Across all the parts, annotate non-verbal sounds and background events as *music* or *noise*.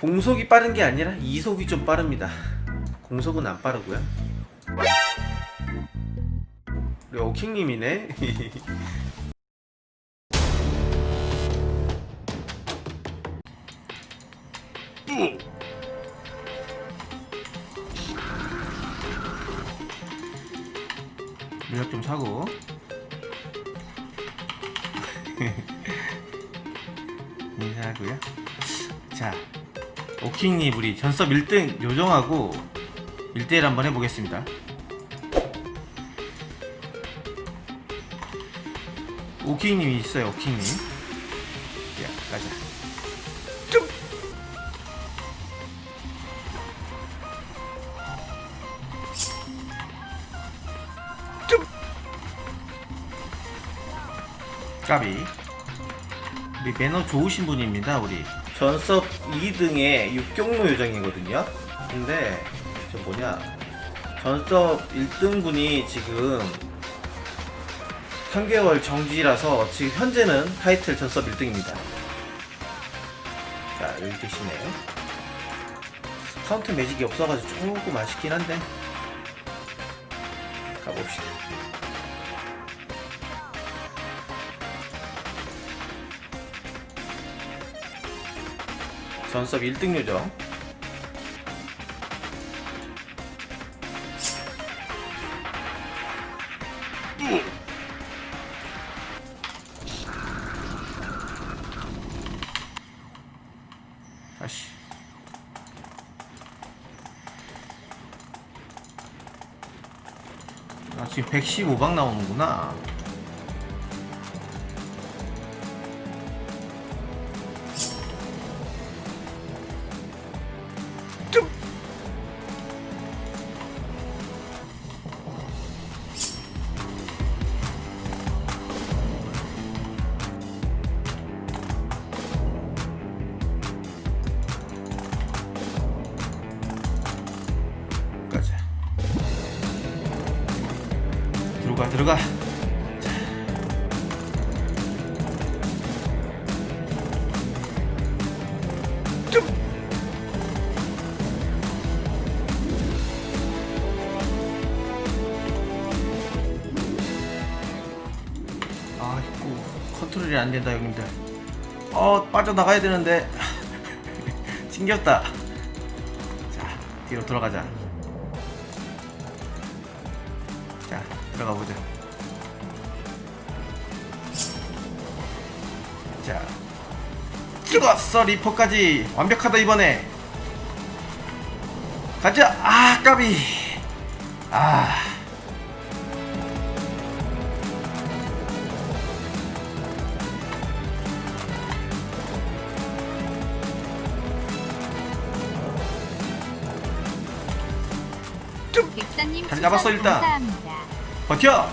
공속이 빠른 게 아니라 이속이 좀 빠릅니다. 공속은 안 빠르고요. 우리 오킹님이네. 물약 좀 사고. *laughs* 인사하고요. 자, 오킹님 우리 전섭 1등 요정하고 1대1 한번 해보겠습니다. 오킹님이 있어요, 오킹님. 야, 가자. 까비. 우리 매너 좋으신 분입니다, 우리. 전섭 2등의 육경로 요정이거든요. 근데 저 뭐냐 전섭 1등 분이 지금 3개월 정지라서 지금 현재는 타이틀 전섭 1등입니다. 자 여기 계시네. 카운트 매직이 없어가지고 조금 아쉽긴 한데 가봅시다. 전섭 1등 요정 다시 아 지금 115방 나오는구나 들어가. 아이고 컨트롤이 안 된다 형님들. 어 빠져나가야 되는데 *laughs* 튕겼다. 자 뒤로 돌아가자. 들어가 보자. 자 찍었어 리퍼까지 완벽하다 이번에. 가자 아 까비 아. 백사님 잘 잡았어, 일단. 감사합니다. 버텨!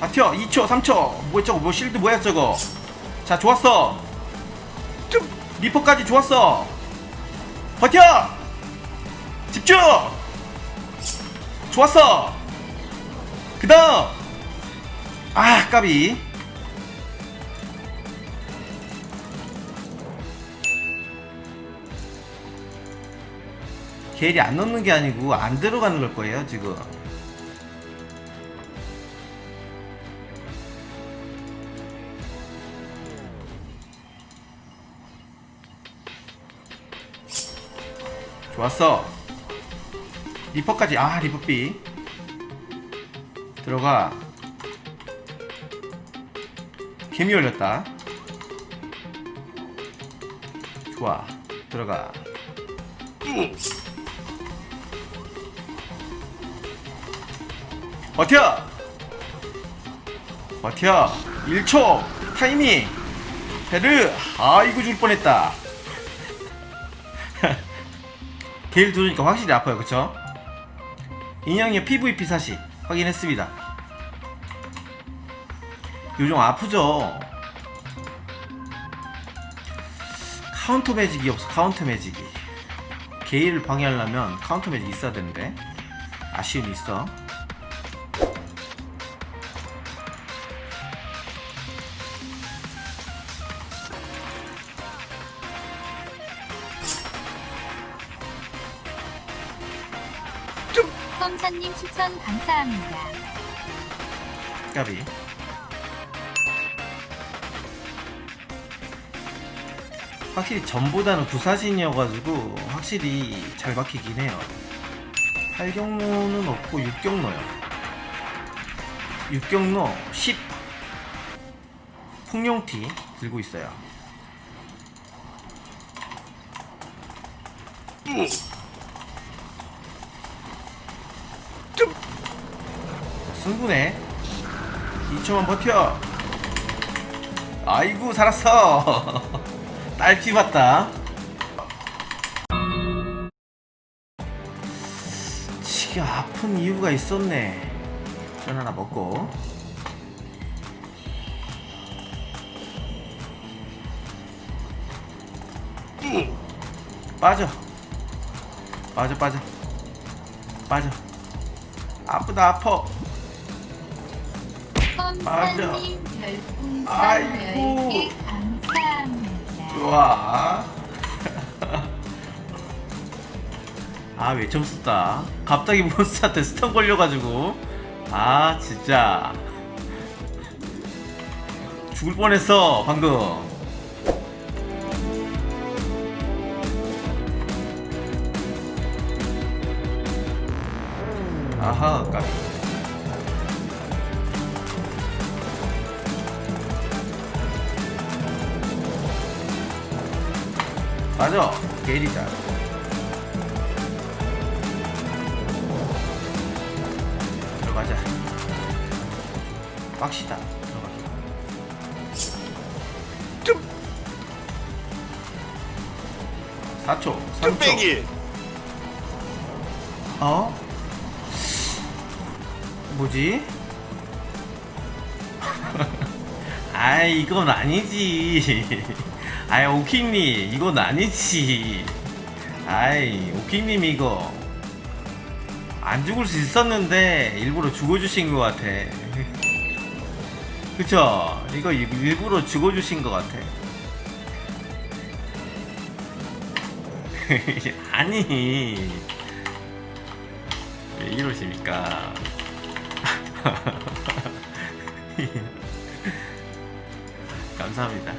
버텨! 2초, 3초! 뭐 저거, 뭐 실드 뭐야 저거? 자, 좋았어! 좀! 리퍼까지 좋았어! 버텨! 집중! 좋았어! 그 다음! 아, 까비! 게일이 안 넣는 게 아니고 안 들어가는 걸 거예요, 지금. 좋았어. 리퍼까지 아 리퍼 B 들어가. 개미 올렸다. 좋아 들어가. 버텨. 버텨. 1초 타이밍. 베르 아이고 줄 뻔했다. 게일 들으니까 확실히 아파요. 그쵸? 인형의 PVP 사실 확인했습니다. 요즘 아프죠? 카운터 매직이 없어. 카운터 매직이. 게일을 방해하려면 카운터 매직 있어야 되는데. 아쉬움이 있어 썸사님 추천 감사합니다. 까비. 확실히 전보다는 구사신이어가지고 확실히 잘 박히긴 해요. 8경로는 없고 6경로요. 6경로 10 풍룡티 들고 있어요. 자, 승부네. 2초만 버텨. 아이고 살았어. *laughs* 딸피 봤다. 지가 아픈 이유가 있었네. 전 하나 먹고. 빠져. 빠져 빠져. 빠져. 아프다 아 파. 썸사님 별풍선 아이고. 10개 감사합니다. 좋아. *laughs* 아 외점 썼다. 갑자기 몬스터한테 스턴 걸려가지고 아 진짜 죽을 뻔했어 방금. 아하 까비. 맞아. 게리자 들어가자. 빡시다. 들어가자. 좀 4초 3초. 뚝배기. 어? 뭐지? *laughs* 아이 이건 아니지 *laughs* 아이 오킹님 이건 아니지 아이 오킹님 이거 안 죽을 수 있었는데 일부러 죽어주신 것 같아 *laughs* 그쵸? 이거 일- 일부러 죽어주신 것 같아 *laughs* 아니 왜 이러십니까? *laughs* 감사합니다.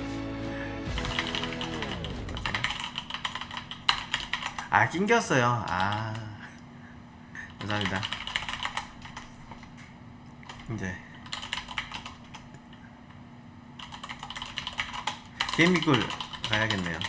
아 낑겼어요. 아 감사합니다. 이제 게임미꿀 가야겠네요.